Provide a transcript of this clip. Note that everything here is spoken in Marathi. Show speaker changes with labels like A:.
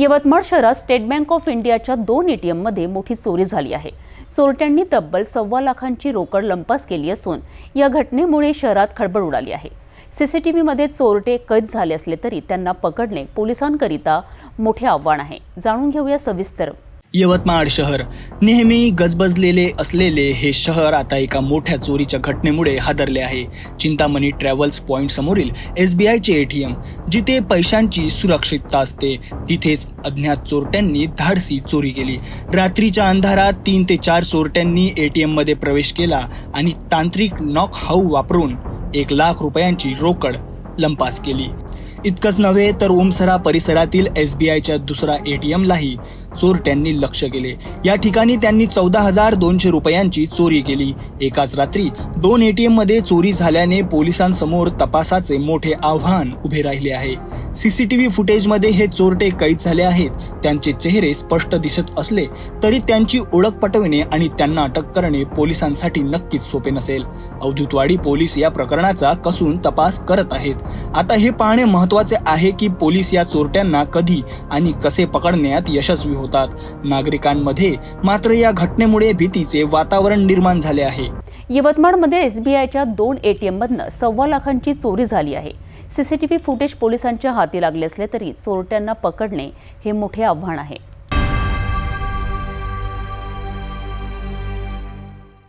A: यवतमाळ शहरात स्टेट बँक ऑफ इंडियाच्या दोन एटीएममध्ये मोठी चोरी झाली आहे. चोरट्यांनी तब्बल सव्वा लाखांची रोकड लंपास केली असून या घटनेमुळे शहरात खळबळ उडाली आहे. सीसीटीव्हीमध्ये चोरटे कैद झाले असले तरी त्यांना पकडणे पोलिसांकरिता मोठे आव्हान आहे. जाणून घेऊया सविस्तर
B: यवतमाळ शहर. नेहमी गजबजलेले असलेले हे शहर आता एका मोठ्या चोरीच्या घटनेमुळे हादरले आहे. चिंतामणी ट्रॅव्हल्स पॉईंट समोरील एस बी आयचे एटीएम जिथे पैशांची सुरक्षितता असते. तिथेच अज्ञात चोरट्यांनी धाडसी चोरी केली. रात्रीच्या अंधारात तीन ते चार चोरट्यांनी एटीएममध्ये प्रवेश केला आणि तांत्रिक नॉक हाऊ वापरून एक लाख रुपयांची रोकड लंपास केली. इतकंच नव्हे तर ओमसरा परिसरातील एस बी आयच्या दुसरा एटीएमलाही चोरट्यांनी लक्ष केले. या ठिकाणी त्यांनी चौदा हजार दोनशे रुपयांची चोरी केली. एकाच रात्री दोन एटीएममध्ये चोरी झाल्याने पोलिसांसमोर तपासाचे मोठे आव्हान उभे राहिले आहे. सीसीटीव्ही फुटेजमध्ये हे चोरटे कैद झाले आहेत. त्यांचे चेहरे स्पष्ट दिसत असले तरी त्यांची ओळख पटविणे आणि त्यांना अटक करणे पोलिसांसाठी नक्कीच सोपे नसेल. अवधूतवाडी पोलीस या प्रकरणाचा कसून तपास करत आहेत. आता हे पाहणे महत्त्वाचे आहे की पोलीस या चोरट्यांना कधी आणि कसे पकडण्यात यशस्वी होतात. नागरिकांमध्ये मात्र या घटनेमुळे भीतीचे वातावरण निर्माण झाले आहे.
A: यवतमाळमध्ये एस बी आयच्या दोन ए टी एममधनं सव्वा लाखांची चोरी झाली आहे. सीसीटीव्ही फुटेज पोलिसांच्या हाती लागले असले तरी चोरट्यांना पकडणे हे मोठे आव्हान आहे.